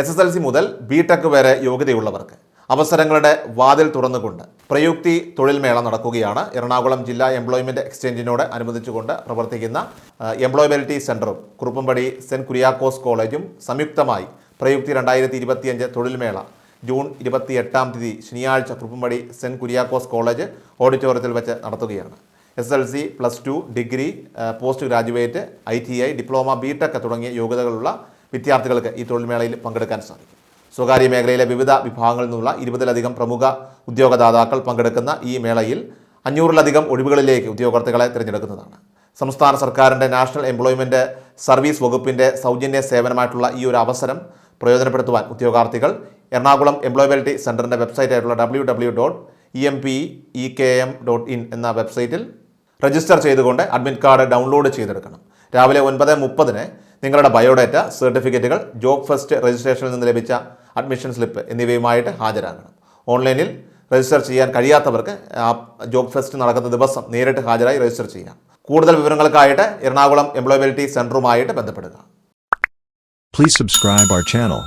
S S L C മുതൽ B tech വരെ യോഗ്യതയുള്ളവർക്ക് അവസരങ്ങളുടെ വാതിൽ തുറന്നുകൊണ്ട് പ്രയുക്തി തൊഴിൽ മേള നടക്കുകയാണ്. എറണാകുളം ജില്ലാ എംപ്ലോയ്മെന്റ് എക്സ്ചേഞ്ചിനോട് അനുബന്ധിച്ചുകൊണ്ട് പ്രവർത്തിക്കുന്ന എംപ്ലോയബിലിറ്റി സെന്ററും കുറുപ്പമ്പടി സെന്റ് കുര്യാക്കോസ് കോളേജും സംയുക്തമായി പ്രയുക്തി രണ്ടായിരത്തി ഇരുപത്തിയഞ്ച് തൊഴിൽ മേള ജൂൺ ഇരുപത്തി എട്ടാം തീയതി ശനിയാഴ്ച കുറുപ്പമ്പടി സെന്റ് കുര്യാക്കോസ് കോളേജ് ഓഡിറ്റോറിയത്തിൽ വെച്ച് നടത്തുകയാണ്. S L C plus two degree post graduate I T I diploma B tech തുടങ്ങിയ യോഗ്യതകളുള്ള വിദ്യാർത്ഥികൾക്ക് ഈ തൊഴിൽമേളയിൽ പങ്കെടുക്കാൻ സാധിക്കും. സ്വകാര്യ മേഖലയിലെ വിവിധ വിഭാഗങ്ങളിൽ നിന്നുള്ള ഇരുപതിലധികം പ്രമുഖ ഉദ്യോഗദാതാക്കൾ പങ്കെടുക്കുന്ന ഈ മേളയിൽ അഞ്ഞൂറിലധികം ഒഴിവുകളിലേക്ക് ഉദ്യോഗാർത്ഥികളെ തിരഞ്ഞെടുക്കുന്നതാണ്. സംസ്ഥാന സർക്കാരിന്റെ നാഷണൽ എംപ്ലോയ്മെന്റ് സർവീസ് വകുപ്പിന്റെ സൗജന്യ സേവനമായിട്ടുള്ള ഈ ഒരു അവസരം പ്രയോജനപ്പെടുത്തുവാൻ ഉദ്യോഗാർത്ഥികൾ എറണാകുളം എംപ്ലോയബിലിറ്റി സെന്ററിന്റെ വെബ്സൈറ്റായിട്ടുള്ള W W dot E M P E K M dot in എന്ന വെബ്സൈറ്റിൽ രജിസ്റ്റർ ചെയ്തുകൊണ്ട് അഡ്മിറ്റ് കാർഡ് ഡൗൺലോഡ് ചെയ്തെടുക്കണം. രാവിലെ ഒൻപത് മുപ്പതിന് നിങ്ങളുടെ ബയോഡേറ്റ സർട്ടിഫിക്കറ്റുകൾ ജോബ് ഫസ്റ്റ് രജിസ്ട്രേഷനിൽ നിന്ന് ലഭിച്ച അഡ്മിഷൻ സ്ലിപ്പ് എന്നിവയുമായിട്ട് ഹാജരാകണം ഓൺലൈനിൽ രജിസ്റ്റർ ചെയ്യാൻ കഴിയാത്തവർക്ക് ആ ജോബ് ഫെസ്റ്റ് നടക്കുന്ന ദിവസം നേരിട്ട് ഹാജരായി രജിസ്റ്റർ ചെയ്യാം കൂടുതൽ വിവരങ്ങൾക്കായിട്ട് എറണാകുളം എംപ്ലോയബിലിറ്റി സെന്ററുമായിട്ട് ബന്ധപ്പെടുക Please subscribe our channel.